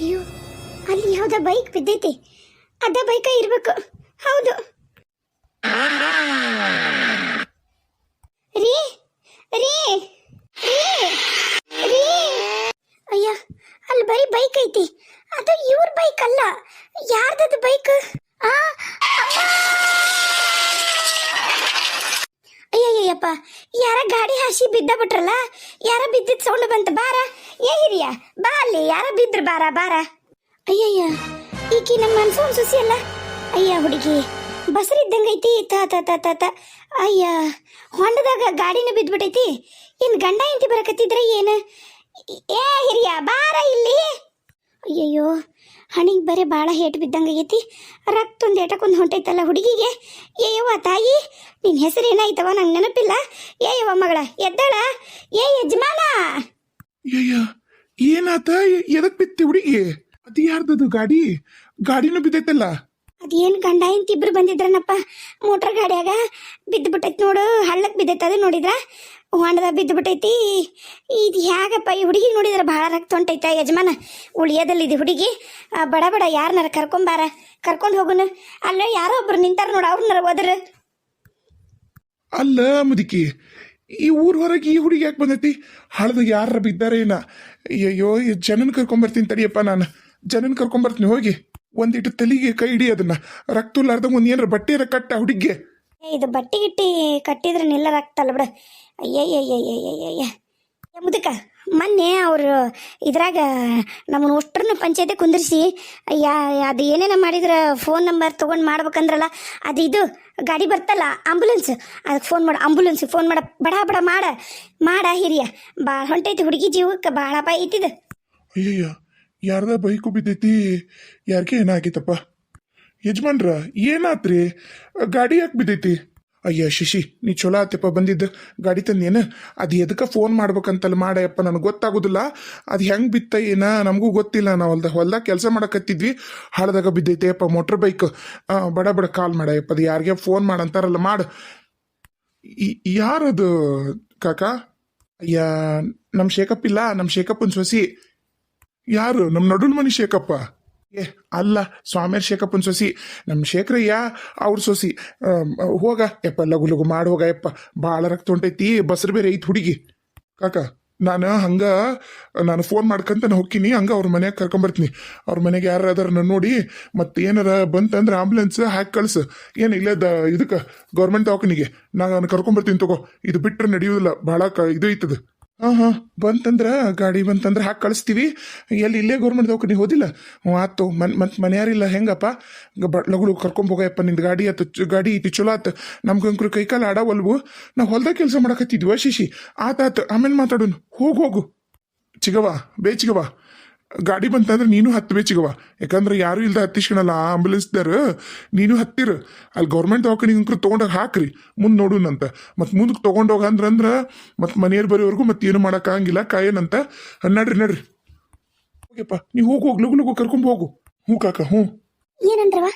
ಅಯ್ಯೋ, ಅಲ್ಲಿ ಯಾವುದೋ ಬೈಕ್ ಬಿದ್ದೈತಿ. ಅದ ಬೈಕ ಇರಬೇಕು. ಹೌದು. ರೀ ರೀ ರೀ ಅಯ್ಯ, ಅಲ್ಲಿ ಬರೀ ಬೈಕ್ ಐತಿ. ಅದು ಇವ್ರ ಬೈಕ್ ಅಲ್ಲ. ಯಾರ್ದದು ಬೈಕ್! ಅಯ್ಯಯ್ಯಪ್ಪ ಯಾರ ಗಾಡಿ ಹಾಸಿ ಬಿದ್ದ ಬಿಟ್ರಲ್ಲ? ಯಾರ ಬಿದ್ದಿದ್ ಸೌಂಡ್ ಬಂತ? ಬಾರ. ಏ ಹಿರಿಯ, ಬಾ ಅಲ್ಲಿ, ಯಾರ ಬಿದ್ರ ಬಾರ ಬಾರ. ಅಯ್ಯಯ್ಯ, ಈಕಿ ನಮ್ಮ ಮನ್ಸೂನ್ ಸುಸಿ ಅಲ್ಲ ಅಯ್ಯ ಹುಡುಗಿ, ಬಸರಿದ್ದಂಗೈತಿ, ತ ತ ತ ತ ತ. ಅಯ್ಯ, ಹೊಂಡದಾಗ ಗಾಡಿನ ಬಿದ್ಬಿಟ್ಟೈತಿ ಇನ್ ಗಂಡ ಇಂತಿ ಬರಕತ್ತಿದ್ರ ಏನ? ಏ ಹಿರಿಯ, ಬಾರ ಇಲ್ಲಿ. ಅಯ್ಯಯ್ಯೋ, ಹಣಿಗೆ ಬರೀ ಭಾಳ ಹೇಟ್ ಬಿದ್ದಂಗಾಗೈತಿ ರಕ್ತ ಒಂದು ಏಟಕ್ಕೊಂದು ಹೊಂಟೈತಲ್ಲ ಹುಡುಗಿಗೆ. ಏಯವ್ವ ತಾಯಿ ನಿನ್ನ ಹೆಸರು ಏನಾಯ್ತವ? ನಂಗೆ ನೆನಪಿಲ್ಲ. ಏಯವ್ವ ಮಗಳ, ಎದ್ದಾಳ. ಏ ಯಜಮಾನ. ಅಯ್ಯಯ್ಯ ಏನಾತ ಎದಕ್ ಬಿತ್ತಿ ಹುಡುಗಿ? ಅದು ಯಾರ್ದದು ಗಾಡಿ. ಗಾಡಿನೂ ಬಿದ್ದೈತಲ್ಲ. ಅದೇನ್ ಗಂಡ ಇಂತಿಬ್ರು ಬಂದಿದ್ರನಪ್ಪ? ಮೋಟರ್ ಗಾಡಿಯಾಗ ಬಿದ್ದು ಬಿಟ್ಟೈತಿ ನೋಡು. ಹಳ್ಳಕ್ ಬಿದ್ದೈತ ಅದು ನೋಡಿದ್ರ? ಹೊಂಡದ ಬಿದ್ದು ಬಿಟ್ಟೈತಿ ಇದು ಹ್ಯಾಗಪ್ಪ? ಈ ಹುಡುಗಿ ನೋಡಿದ್ರೆ ಭಾಳ ರಕ್ತ ಹೊಂಟೈತ ಯಜಮಾನ. ಉಳಿಯೋದಲ್ಲಿ ಇದು ಹುಡುಗಿ ಬಡ ಬಡ ಯಾರನ್ನಾರ ಕರ್ಕೊಂಬಾರ ಕರ್ಕೊಂಡು ಹೋಗುನು. ಅಲ್ಲೇ ಯಾರೋ ಒಬ್ರು ನಿಂತಾರ ನೋಡು ಅವ್ರನ್ನಾರ ಹೋದ್ರ. ಅಲ್ಲ ಮುದುಕಿ ಈ ಊರ ಹೊರಗೆ ಈ ಹುಡುಗಿ ಯಾಕೆ ಬಂದೈತಿ? ಹಳದ ಯಾರ ಬಿದ್ದಾರೆ ಏನ ಅಯ್ಯಯ್ಯೋ, ಈ ಜನನ್ ಕರ್ಕೊಂಬರ್ತೀನಿ ತಡಿಯಪ್ಪ ನಾನು. ಜನನ್ ಕರ್ಕೊಂಬರ್ತೀನಿ ಹೋಗಿ. ಒಂದಿಟ್ಟು ತಲೆಗೆ ಕೈ ಹಿಡಿ ಅದನ್ನ. ರಕ್ತ ಇಲ್ಲಾರ್ದಂಗ ಒಂದ್ ಏನಾರ ಬಟ್ಟೆ ಕಟ್ಟ ಹುಡುಗಿ ಇದು ಬಟ್ಟೆ ಗಿಟ್ಟಿ ಕಟ್ಟಿದ್ರೆ ನಿಲ್ಲರಾಗ್ತಲ್ಲ ಬಿಡ. ಅಯ್ಯಯ್ಯಯ್ಯಯ್ಯಯ್ಯಯ್ಯ ಮುದುಕ. ಮೊನ್ನೆ ಅವರು ಇದ್ರಾಗ ನಮ್ಮನ್ನ ಅಷ್ಟ್ರನ್ನ ಪಂಚಾಯತಿ ಕುಂದಿರಿಸಿ, ಯಾ, ಅದು ಏನೇನ ಮಾಡಿದ್ರೆ ಫೋನ್ ನಂಬರ್ ತೊಗೊಂಡು ಮಾಡ್ಬೇಕಂದ್ರಲ್ಲ, ಅದು ಇದು, ಗಾಡಿ ಬರ್ತಲ್ಲ ಆಂಬುಲೆನ್ಸ್ ಅದಕ್ಕೆ ಫೋನ್ ಮಾಡು ಆಂಬುಲೆನ್ಸ್ ಫೋನ್ ಮಾಡ, ಬಡ ಬಡ, ಮಾಡ ಮಾಡ ಹಿರಿಯ. ಭಾಳ ಹೊಂಟೈತಿ ಹುಡುಗಿ ಜೀವಕ್ಕೆ ಭಾಳ ಅಪಾಯ ಐತಿದ ಅಯ್ಯಯ್ಯ, ಯಾರ್ದ ಬೈಕು ಬಿದ್ದೈತಿ? ಯಾರಿಗೆ ಏನಾಗಿತ್ತಪ್ಪ? ಯಜಮಾನ್ರ, ಏನಾತ್ರಿ? ಗಾಡಿ ಯಾಕೆ ಬಿದ್ದೈತಿ? ಅಯ್ಯ, ಶಿಶಿ, ನೀ ಚಲೋ ಆತಪ್ಪ ಬಂದಿದ್ದ. ಗಾಡಿ ತಂದೇನು? ಅದು ಎದಕ್ಕೆ ಫೋನ್ ಮಾಡ್ಬೇಕಂತಲ್ಲಿ ಮಾಡಯಪ್ಪ, ನನಗೆ ಗೊತ್ತಾಗೋದಿಲ್ಲ. ಅದು ಹೆಂಗೆ ಬಿತ್ತ ಏನ, ನಮಗೂ ಗೊತ್ತಿಲ್ಲ. ನಾವು ಹೊಲ್ದ, ಹೊಲ್ದಾಗ ಕೆಲಸ ಮಾಡಕತ್ತಿದ್ವಿ. ಹಳದಾಗ ಬಿದ್ದೈತೆ ಅಪ್ಪ ಮೋಟ್ರ್ ಬೈಕ್ ಬಡ ಬಡ ಕಾಲ್ ಮಾಡಯಪ್ಪ, ಅದು ಯಾರಿಗೆ ಫೋನ್ ಮಾಡಂತಾರಲ್ಲ ಮಾಡು. ಯಾರದು ಕಾಕ? ಅಯ್ಯ ನಮ್ಮ ಶೇಖಪ್ಪ ಇಲ್ಲ ನಮ್ಮ ಶೇಖಪ್ಪನ ಸೊಸಿ. ಯಾರು? ನಮ್ಮ ನಡುನ್ ಮನಿ ಶೇಖಪ್ಪ? ಏ, ಅಲ್ಲ ಸ್ವಾಮಿಯರ್ ಶೇಖಪ್ಪನ ಸೊಸಿ ನಮ್ಮ ಶೇಖರಯ್ಯ ಅವ್ರ ಸೊಸಿ ಹೋಗ, ಯಪ್ಪ, ಲಗು ಲಗು ಮಾಡಿ ಹೋಗ, ಯಪ್ಪ ಭಾಳ ರಕ್ತ ಹೊಂಟೈತಿ, ಬಸ್ರು ಬೇರೆ ಐತಿ ಹುಡುಗಿ. ಕಾಕ, ನಾನು ಹಂಗೆ, ನಾನು ಫೋನ್ ಮಾಡ್ಕಂತ ನಾನು ಹೋಗ್ತೀನಿ, ಹಂಗ ಅವ್ರ ಮನೆಗೆ ಕರ್ಕೊಂಬರ್ತೀನಿ ಅವ್ರ ಮನೆಗೆ ಯಾರು ನಾನು ನೋಡಿ, ಮತ್ತೆ ಏನಾರ ಬಂತಂದ್ರೆ ಆಂಬುಲೆನ್ಸ್ ಹಾಕಿ ಕಳ್ಸು. ಏನು ಇಲ್ಲ ದ, ಇದಕ್ಕೆ ಗೌರ್ಮೆಂಟ್ ದವಾಖಾನಿಗೆ. ನಾನು ಕರ್ಕೊಂಬರ್ತೀನಿ ತಗೋ. ಇದು ಬಿಟ್ಟರೆ ನಡೆಯುವುದಿಲ್ಲ ಭಾಳ ಕ, ಇದು ಐತದ. ಹಾಂ ಹಾಂ ಬಂತಂದ್ರೆ, ಗಾಡಿ ಬಂತಂದ್ರೆ ಹಾಕಿ ಕಳಿಸ್ತೀವಿ. ಎಲ್ಲಿ ಇಲ್ಲೇ ಗೌರ್ಮೆಂಟ್ ದವಾಖಾನೆ ಹೋದಿಲ್ಲ? ಹ್ಞೂ ಆತು, ಮನ್ ಮತ್ತೆ ಮನೆಯಾರಿಲ್ಲ, ಹೆಂಗಪ್ಪ? ಗ- ಲಗುಳು ಕರ್ಕೊಂಡ್ ಹೋಗಯಪ್ಪ ನಿಂದು ಗಾಡಿ, ಆತು ಗಾಡಿ ಐತಿ ಚಲೋ ಆತು. ನಮ್ಗೆ ಕೈ ಕಾಲು ಆಡವಲ್ವು. ನಾವು ಹೊಲ್ದಾಗ ಕೆಲಸ ಮಾಡಕತ್ತಿದ್ವಿ ಶಿಶಿ ಆತಾತು ಆಮೇಲೆ ಮಾತಾಡೋನು. ಹೋಗು ಹೋಗು. ಚಿಗವಾ ಬೇ ಚಿಗವ ಗಾಡಿ ಬಂತಂದ್ರೆ ನೀನು ಹತ್ತು ಬೇ ಚಿಗವ ಯಾಕಂದ್ರೆ ಯಾರು ಇಲ್ದ ಹತ್ತಿಸ್ಕೊಳಲ್ಲ ಆ ಆಂಬುಲೆನ್ಸ್ದಾರ ನೀನು ಹತ್ತಿರ. ಅಲ್ಲಿ ಗೌರ್ಮೆಂಟ್ ದವಾಖಾನಿಗಂಕ್ರು ತೊಗೊಂಡೋಗಿ ಹಾಕ್ರಿ, ಮುಂದೆ ನೋಡುನಂತ ಮತ್ತೆ ಮುಂದಕ್ಕೆ ತೊಗೊಂಡೋಗ ಅಂದ್ರಂದ್ರ ಮತ್ತೆ ಮನೆಯವ್ರು ಬರೋವರೆಗೂ ಮತ್ತೆ ಏನು ಮಾಡೋಕ್ಕಾಗಿಲ್ಲ ಕಾಯೇನಂತ ನಡ್ರಿ ನಡ್ರಿ. ಓಕೆಪ್ಪ ನೀವು ಹೋಗು ಹೋಗ್ಲು ಕರ್ಕೊಂಡು ಹೋಗು. ಹ್ಞೂ ಕಾಕ ಹ್ಞೂ ಏನಂದ್ರವ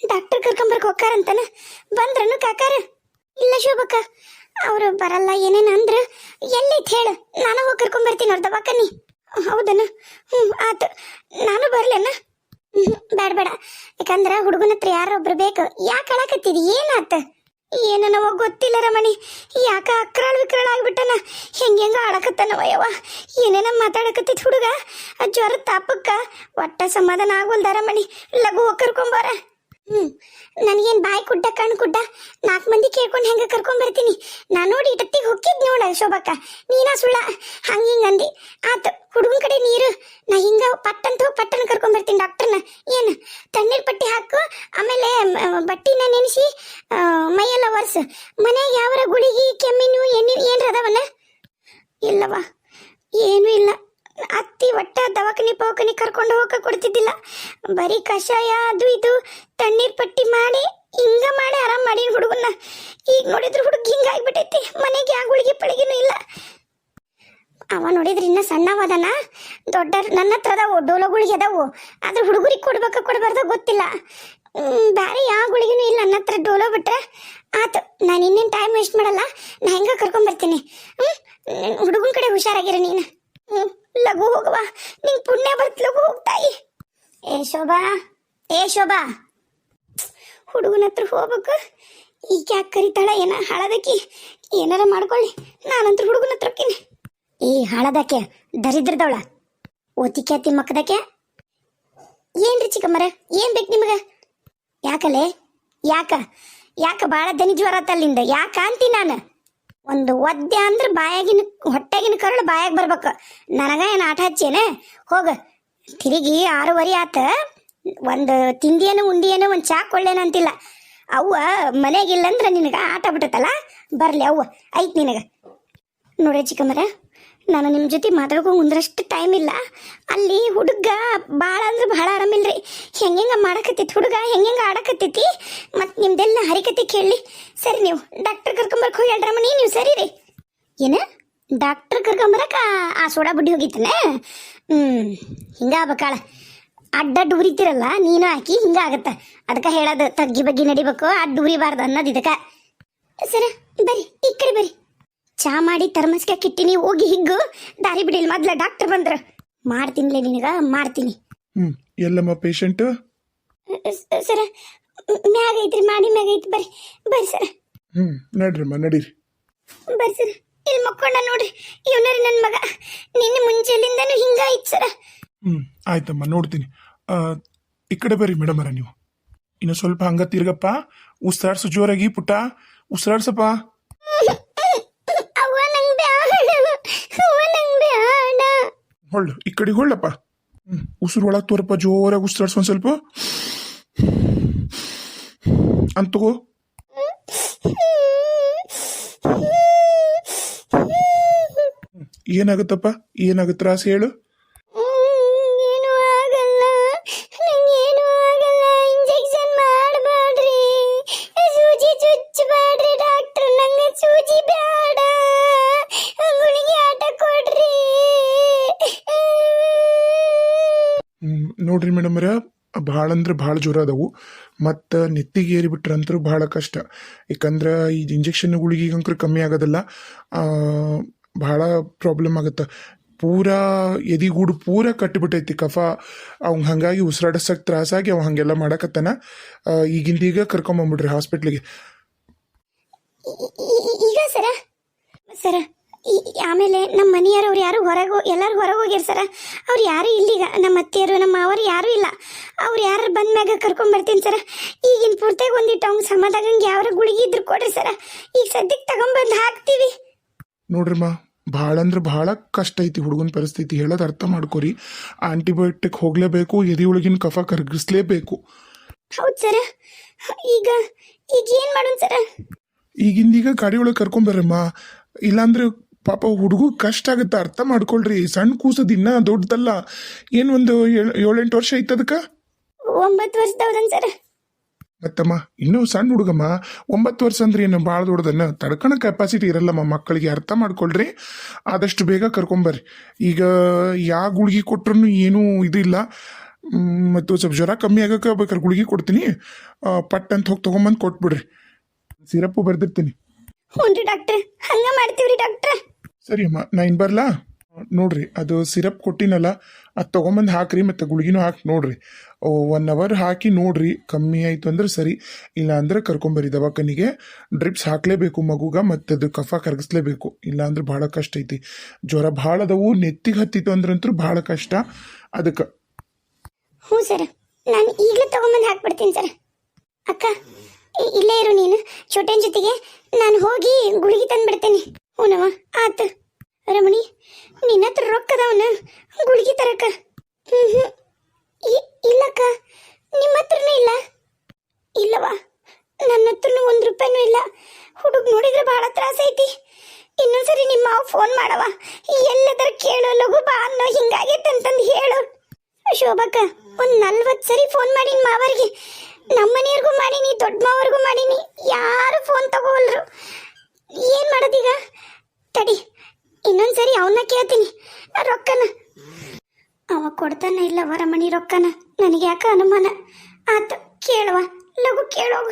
ಡಾಕ್ಟರ್ ಕರ್ಕೊಂಬರ್ಕ ಹೋಗ್ತಾರಂತನ ಬಂದ್ರನು ಕಾಕಾರ? ಇಲ್ಲ ಶೋಭಕ್ಕ, ಅವರು ಬರಲ್ಲ ಏನೇನು ಎಲ್ಲಿ ಎಲ್ಲೈತ್ ಹೇಳು. ನಾನು ಹೋಗಿ ಕರ್ಕೊಂಬರ್ತೀನಿ ಅವ್ರ ದವಾಖಾನಿ ಹೌದನ ಹ್ಞೂ ಆತು. ನಾನು ಬರ್ಲೇನ? ಬೇಡ ಬೇಡ. ಯಾಕಂದ್ರ ಹುಡುಗನ ಹತ್ರ ಯಾರೊಬ್ರು ಬೇಕು, ಯಾಕೆ ಅಳಕತ್ತಿದಿ? ಏನಾತ? ಏನು ಗೊತ್ತಿಲ್ಲ ರಮಣಿ. ಯಾಕ ಅಕ್ರಾಳ್ ವಿಕ್ರಾಳ ಆಗ್ಬಿಟ್ಟನ? ಹೆಂಗ ಹೆಂಗ ಆಡಕತ್ತಾನವ ಯವ್ವ? ಏನೇನ ಮಾತಾಡಕತ್ತಿತ್ ಹುಡುಗ? ಜ್ವರ ತಾಪಕ್ಕ ಒಟ್ಟ ಸಮಾಧಾನ ಆಗೋಲ್ದ ರಮಣಿ. ಲಘು ಕರ್ಕೊಂಬಾರ ನನಗೇನ್ ಬಾಯಿ ಕುಡ್ಡ ಕಣ್ ಕುಡ್ಡ ನಾಲ್ಕು ಮಂದಿ ಕೇಳ್ಕೊಂಡು ಹೆಂಗ ಕರ್ಕೊಂಡ್ ಬರ್ತೀನಿ? ನಾ ನೋಡಿ ಇಟ್ಟತ್ತಿಗೆ ಹೊಕ್ಕಿದ್ ನೋಡ ಶೋಭಕ್ಕ. ನೀನಾ ಸುಳ್ಳ? ಹಂಗ ಹಿಂಗ ಅಂದಿ. ಆತ ಹುಡುಗನ ಕಡೆ ನೀರು. ನಾ ಹಿಂಗ ಪಟ್ಟಂತ ಪಟ್ಟನ ಕರ್ಕೊಂಡ್ ಬರ್ತೀನಿ ಡಾಕ್ಟರ್ನ ಏನು? ತಣ್ಣೀರ್ ಪಟ್ಟಿ ಹಾಕು, ಆಮೇಲೆ ಬಟ್ಟಿನ ನೆನೆಸಿ ಮೈಯೆಲ್ಲ ಒರ್ಸು. ಮನ್ಯಾಗ ಯಾವರ ಗುಳಿಗಿ ಕೆಮ್ಮಿನ ಎಣ್ಣೆ, ಏನ್ರ ಅದಾವನ ಇಲ್ಲವಾ ಏನೂ ಇಲ್ಲ. ಅತ್ತಿ ಒಟ್ಟ ದವಾಖಾನಿ ಪವಾಖಾನಿ ಕರ್ಕೊಂಡು ಹೋಗಕ್ಕೆ ಕೊಡ್ತಿದ್ದಿಲ್ಲ. ಬರೀ ಕಷಾಯ ಅದು ಇದು, ತಣ್ಣೀರ್ ಪಟ್ಟಿ ಮಾಡಿ, ಹಿಂಗ ಮಾಡಿ ಆರಾಮ್ ಮಾಡಿ ಹುಡುಗನ್ನ. ಈಗ ನೋಡಿದ್ರೆ ಹುಡುಗ ಹಿಂಗ ಆಗ್ಬಿಟ್ಟೈತಿ, ಮನೆಗೆ ಯಾವ ಗುಳಿಗೆ ಪಳಿಗೆನೂ ಇಲ್ಲ. ಅವ ನೋಡಿದ್ರೆ ಇನ್ನ ಸಣ್ಣವದನ ದೊಡ್ಡ ನನ್ನ ಹತ್ರ ಅದಾವು, ಡೋಲೋ ಗುಳಿಗೆ ಅದಾವು. ಆದ್ರೆ ಹುಡುಗರಿಗೆ ಕೊಡ್ಬೇಕ ಕೊಡಬಾರ್ದ ಗೊತ್ತಿಲ್ಲ. ಬೇರೆ ಯಾವ ಗುಳಿಗೆನೂ ಇಲ್ಲ ನನ್ನ ಹತ್ರ ಡೋಲೋ ಬಿಟ್ರೆ. ಆತು, ನಾನು ಇನ್ನೇನು ಟೈಮ್ ವೇಸ್ಟ್ ಮಾಡಲ್ಲ, ನಾ ಹೆಂಗ ಕರ್ಕೊಂಬರ್ತೀನಿ ಹ್ಞೂ ಹುಡುಗನ ಕಡೆ ಹುಷಾರಾಗಿರ ನೀನು. ಹ್ಞೂ ಹೋಗವ. ನಿಂಗೆ ಪುಣ್ಯ ಬರ್ತ ಲಘು ಹೋಗ್ತಾಯಿ ಏ ಶೋಭಾ ಏ ಶೋಭಾ. ಹುಡುಗನ ಹತ್ರ ಹೋಗ್ಬೇಕು. ಈಗ ಯಾಕೆ ಕರಿತಾಳ? ಏನ ಹಾಳದಕ್ಕಿ ಏನಾರ ಮಾಡ್ಕೊಳ್ಳಿ. ನಾನಂತ್ರ ಹುಡುಗನ ಹತ್ರ ಹೋಗ್ತೀನಿ. ಈ ಹಾಳದಕ್ಕೆ? ದರಿದ್ರದವಳ. ಓತಿಕ್ಯಾತಿ ಮಕ್ಕದಕ್ಕೆ? ಏನ್ರಿ ಚಿಕ್ಕಮ್ಮರ? ಏನ್ ಬೇಕು ನಿಮಗ? ಯಾಕಲೇ? ಯಾಕ? ಯಾಕ ಭಾಳ ದನಿ ಜ್ವರ ತಲ್ಲಿಂದ ಯಾಕ ಅಂತೀನಿ ನಾನು? ಒಂದು ಒದ್ದೆ ಅಂದ್ರೆ ಬಾಯಾಗಿನ ಹೊಟ್ಟೆಗಿನ ಕರಳು ಬಾಯಾಗ ಬರ್ಬೇಕು. ನನಗ ಏನು ಆಟ ಹಚ್ಚೇನೆ? ಹೋಗ. ತಿರುಗಿ ಆರೂವರೆ ಆತ. ಒಂದು ತಿಂಡಿಯೇನು, ಉಂಡಿಯೇನು, ಒಂದು ಚಾ ಕೊಳ್ಳೇನ ಅಂತಿಲ್ಲ. ಅವ್ವ ಮನೆಗಿಲ್ಲಂದ್ರೆ ನಿನಗೆ ಆಟ ಬಿಟ್ಟತಲ್ಲ? ಬರಲಿ ಅವ್ವ. ಐತ್ ನಿನಗೆ. ನೋಡ್ರಿ ಚಿಕ್ಕಮ್ಮರ. ನಾನು ನಿಮ್ಮ ಜೊತೆ ಮಾತಾಡ್ಕೊ ಮುಂದ್ರಷ್ಟು ಟೈಮ್ ಇಲ್ಲ. ಅಲ್ಲಿ ಹುಡುಗ ಭಾಳ ಅಂದ್ರೆ ಭಾಳ ಆರಾಮಿಲ್ರಿ ಹೆಂಗೆಂಗ ಮಾಡಕತ್ತೈತಿ ಹುಡುಗ? ಹೆಂಗೆಂಗ ಆಡಕತ್ತೈತಿ? ಮತ್ತು ನಿಮ್ದೆಲ್ಲ ಹರಿಕತೆ ಕೇಳಿ. ಸರಿ ನೀವು ಡಾಕ್ಟರ್ ಕರ್ಕೊಂಬರಕ್ಕೆ ಹೋಗಿ ಹೇಳ್ರಮ್ಮನಿ ನೀವು ಸರಿ ರೀ. ಏನು? ಡಾಕ್ಟರ್ ಕರ್ಕೊಂಬರಕ ಆ ಸೋಡಾ ಬುಡ್ಡಿ ಹೋಗಿತ್ತಾನೆ? ಹ್ಞೂ ಹಿಂಗಾಗ್ಬೇಕಾಳ ಅಡ್ಡಡ್ಡ ಉರಿತಿರಲ್ಲ, ನೀನು ಹಾಕಿ ಆಗತ್ತೆ. ಅದಕ್ಕೆ ಹೇಳೋದು ತಗ್ಗಿ ಬಗ್ಗಿ ನಡಿಬೇಕು, ಅಡ್ಡ ಉರಿಬಾರ್ದು ಅನ್ನೋದು ಇದಕ್ಕೆ. ಸರ, ಬರ್ರಿ, ಈ ಕಡೆ ಬರ್ರಿ. ಚಾ ಮಾಡಿ ತರ್ಮಸ್ಕ ಕಿಟ್ಟಿನಿ ಹೋಗಿ ಹಿಗ್ಗು. ದಾರಿ ಬಿಡಿಲ್ ಮೊದ್ಲ ಡಾಕ್ಟರ್ ಬಂದ್ರ. ಮಾಡ್ತೀನಿ ನಿನಗ ಮಾಡ್ತೀನಿ. ಹ್ಞೂ ಎಲ್ಲಮ್ಮ ಪೇಷಂಟ್ ಸರ ಮ್ಯಾಗ ಐತ್ರಿ ಮಾಡಿ ಮ್ಯಾಗ ಐತಿ ಬರ್ರಿ ಬರ್ರಿ ಸರ. ಹ್ಞೂ ನಡ್ರಮ್ಮ ನಡೀರಿ. ಬರ್ರಿ ಸರ ಇಲ್ಲಿ ಮಕ್ಕೊಂಡ ನೋಡ್ರಿ ಇವನರಿ ನನ್ನ ಮಗ. ನಿನ್ನೆ ಮುಂಜಾಲಿಂದನೂ ಹಿಂಗ ಐತ್ ಸರ. ಹ್ಞೂ ಆಯ್ತಮ್ಮ ನೋಡ್ತೀನಿ. ಆ, ಈ ಕಡೆ ಬರ್ರಿ ಮೇಡಮರ ನೀವು. ಇನ್ನು ಸ್ವಲ್ಪ ಹಂಗ ತಿರ್ಗಪ್ಪ. ಉಸಿರಾಡ್ಸು ಜೋರಾಗಿ ಪುಟ್ಟ ಉಸಿರಾಡ್ಸಪ್ಪ ಅವ್ವ ನಂಗ್ ಬ್ಯಾಡ ಅವ್ವ ನಂಗ್ ಬ್ಯಾಡ ಹೊಳ್ಳು, ಈ ಕಡೆ ಹೊಳ್ಳಪ್ಪ. ಹ್ಞೂ ಉಸಿರು ಒಳಗೆ ತೋರಪ್ಪ, ಜೋರಾಗಿ ಉಸಿರಾಡ್ಸು ಒಂದು ಸ್ವಲ್ಪ. ಅಂತ ಏನಾಗುತ್ತಪ್ಪ? ಏನಾಗುತ್ತೆ ತ್ರಾಸ ಹೇಳು. ನೋಡ್ರಿ ಮೇಡಮರ ಭಾಳ ಅಂದ್ರೆ ಭಾಳ ಜ್ವರ ಅದಾವು. ಮತ್ತು ನೆತ್ತಿಗೆ ಏರಿಬಿಟ್ರಂತರೂ ಭಾಳ ಕಷ್ಟ. ಯಾಕಂದ್ರೆ ಈ ಇಂಜೆಕ್ಷನ್ ಗುಳಿಗೆ ಕಮ್ಮಿ ಆಗೋದಿಲ್ಲ. ಭಾಳ ಪ್ರಾಬ್ಲಮ್ ಆಗುತ್ತೆ. ಪೂರಾ ಎದಿಗೂಡು ಪೂರ ಕಟ್ಟಿಬಿಟ್ಟೈತಿ ಕಫ. ಅವ್ನ ಹಾಗಾಗಿ ಉಸಿರಾಡಿಸಕ್ ತ್ರಾಸಾಗಿ ಅವ ಹಾಗೆಲ್ಲ ಮಾಡಕತ್ತಾನ. ಈಗಿಂದೀಗ ಕರ್ಕೊಂಬಂಬಿಡ್ರಿ ಹಾಸ್ಪಿಟ್ಲಿಗೆ ಸರ? ಆಮೇಲೆ ನಮ್ಮ ಮನೆಯವ್ರು ಯಾರು ಹೊರಗೆ ಎಲ್ಲರೂ ಹೊರಗೆ ಹೋಗ್ಯಾರ ಸರ ಅವ್ರು ಯಾರು ಇಲ್ಲಿಗ. ನಮ್ಮ ಅತ್ತೆಯರು ನಮ್ಮ ಮಾವರು ಯಾರು ಇಲ್ಲ. ಅವ್ರು ಯಾರು ಬಂದ ಮ್ಯಾಗ ಕರ್ಕೊಂಡ್ ಬರ್ತೀನಿ ಸರ. ಈಗಿನ ಪೂರ್ತಿ ಒಂದಿಟ್ಟು ಅವ್ನು ಸಮಾಧಾನಂಗೆ ಯಾರು ಗುಳಿಗೆ ಇದ್ರು ಕೊಡ್ರಿ ಸರ. ಈಗ ಸದ್ಯಕ್ಕೆ ತಗೊಂಬಂದು ಹಾಕ್ತೀವಿ. ನೋಡ್ರಿಮ್ಮ ಭಾಳ ಅಂದ್ರೆ ಭಾಳ ಕಷ್ಟ ಐತಿ ಹುಡುಗನ ಪರಿಸ್ಥಿತಿ. ಹೇಳೋದು ಅರ್ಥ ಮಾಡ್ಕೊರಿ. ಆಂಟಿಬಯೋಟಿಕ್ ಹೋಗಲೇಬೇಕು ಎದೆ ಒಳಗಿನ ಕಫ ಕರಗಿಸ್ಲೇಬೇಕು. ಹೌದು ಸರ. ಈಗ ಈಗ ಏನು ಮಾಡೋಣ ಸರ? ಈಗಿಂದೀಗ ಗಾಡಿ ಒಳಗೆ ಕರ್ಕೊಂಬರ್ರಮ್ಮ ಇಲ್ಲಾಂದ್ರೆ ಪಾಪ ಹುಡುಗು ಕಷ್ಟ ಆಗುತ್ತೆ ಅರ್ಥ ಮಾಡ್ಕೊಳ್ರಿ. ಸಣ್ಣ ಕೂಸದ ಇನ್ನ ದೊಡ್ಡದಲ್ಲ. ಏನು ಒಂದು ಏಳ್- ಏಳೆಂಟು ವರ್ಷ ಐತೆ ಅದಕ್ಕೆ ಒಂಬತ್ತು ವರ್ಷದವ್ರನ್ ಸರ. ಮತ್ತಮ್ಮ ಇನ್ನೂ ಸಣ್ಣ ಹುಡುಗಮ್ಮ ಒಂಬತ್ತು ವರ್ಷ ಅಂದ್ರೆ ಏನು ಭಾಳ ದೊಡ್ಡದನ್ನ ತಡ್ಕಣ ಕೆಪಾಸಿಟಿ ಇರಲ್ಲಮ್ಮ ಮಕ್ಕಳಿಗೆ ಅರ್ಥ ಮಾಡ್ಕೊಳ್ರಿ. ಆದಷ್ಟು ಬೇಗ ಕರ್ಕೊಂಬರ್ರಿ. ಈಗ ಯಾವ ಗುಳಿಗೆ ಕೊಟ್ರು ಏನೂ ಇದಿಲ್ಲ. ಇಲ್ಲ ಮತ್ತು ಸ್ವಲ್ಪ ಜ್ವರ ಕಮ್ಮಿ ಆಗಕ್ಕೆ ಬೇಕಾದ್ರೆ ಗುಳಿಗೆ ಕೊಡ್ತೀನಿ. ಪಟ್ ಅಂತ ಹೋಗಿ ತೊಗೊಂಬಂದು ಕೊಟ್ಬಿಡ್ರಿ. ಸಿರಪ್ಪು ಬರ್ದಿರ್ತೀನಿ. ಹ್ಞೂ ರೀ ಡಾಕ್ಟ್ರೆ. ಹಂಗೆ ಮಾಡ್ತೀವ್ರಿ ಡಾಕ್ಟ್ರ್. ಸರಿ ಅಮ್ಮ ನಾ ಇನ್ನು ಬರ್ಲಾ? ನೋಡ್ರಿ, ಅದು ಸಿರಪ್ ಕೊಟ್ಟಿನಲ್ಲ, ಅದು ತೊಗೊಂಬಂದು ಹಾಕ್ರಿ, ಮತ್ತು ಗುಳಿಗಿನೂ ಹಾಕಿ ನೋಡ್ರಿ. ಒನ್ ಅವರ್ ಹಾಕಿ ನೋಡ್ರಿ, ಕಮ್ಮಿ ಆಯಿತು ಅಂದ್ರೆ ಸರಿ. ಇಲ್ಲ ಅಂದ್ರೆ ಕರ್ಕೊಂಬರಿ ದವಾಖಾನಿಗೆ. ಡ್ರಿಪ್ಸ್ ಹಾಕ್ಲೇಬೇಕು ಮಗುಗ, ಮತ್ತು ಅದು ಕಫ ಕರಗಿಸ್ಲೇಬೇಕು. ಇಲ್ಲ ಅಂದ್ರೆ ಭಾಳ ಕಷ್ಟ ಐತಿ. ಜ್ವರ ಭಾಳ ಅದಾವು, ನೆತ್ತಿಗೆ ಹತ್ತಿತ್ತು ಅಂದ್ರಂತೂ ಭಾಳ ಕಷ್ಟ. ಅದಕ್ಕೆ ಹ್ಞೂ ಸರ್. ನಾನು ಈಗಲೇ ತೊಗೊಂಬಂದು ಹಾಕ್ಬಿಡ್ತೀನಿ ಸರ್. ಅಕ್ಕ ಇಲ್ಲೇ ಇರು ನೀನು. ಚೋಟನ್ ಜೊತೆಗೆ ನಾನು ಹೋಗಿ ಗುಳಿಗೆ ತಂದ್ಬಿಡ್ತೇನೆ. ಹ್ಞೂನವ ಆತ. ರಮಣಿ ನಿನ್ನ ಹತ್ರ ರೊಕ್ಕ ಅದಾವನ ಗುಳಿಗೆ ತರಕ. ಇ- ಇಲ್ಲಕ್ಕ ನಿಮ್ಮ ಹತ್ರನೂ ಇಲ್ಲ. ಇಲ್ಲವಾ ನನ್ನ ಹತ್ರನೂ ಒಂದು ರೂಪಾಯಿನೂ ಇಲ್ಲ. ಹುಡುಗ ನೋಡಿದ್ರೆ ಭಾಳ ತ್ರಾಸ ಐತಿ. ಇನ್ನೊಂದ್ಸರಿ ನಿಮ್ಮ ಫೋನ್ ಮಾಡವ ಎಲ್ಲದರ ಕೇಳು ಲಘು ಬಾ ಅನ್ನೋ ಹಿಂಗಾಗೈತೆ ಅಂತಂದು ಹೇಳು. ಶೋಭಕ್ಕ, ಒಂದ್ ನಲ್ವತ್ ಸರಿ ಫೋನ್ ಮಾಡೀನಿ ಮಾವರಿಗೆ. ನಮ್ಮ ಮನೆಯವ್ರಿಗೂ ಮಾಡೀನಿ ದೊಡ್ಡ ಮಾವರಿಗೂ ಮಾಡೀನಿ ಯಾರು ಫೋನ್ ತಗೋವಲ್ರು. ಏನ್ ಮಾಡೋದೀಗ? ತಡಿ, ಇನ್ನೊಂದ್ಸರಿ ಅವನ್ನ ಕೇಳ್ತೀನಿ. ರೊಕ್ಕನ. ಅವ ಕೊಡ್ತಾನ ಇಲ್ಲ ವರಮಣಿ ರೊಕ್ಕನ? ನನಗೆ ಅನುಮಾನ? ಆತ ಕೇಳುವ, ಲಘು ಕೇಳೋಗ.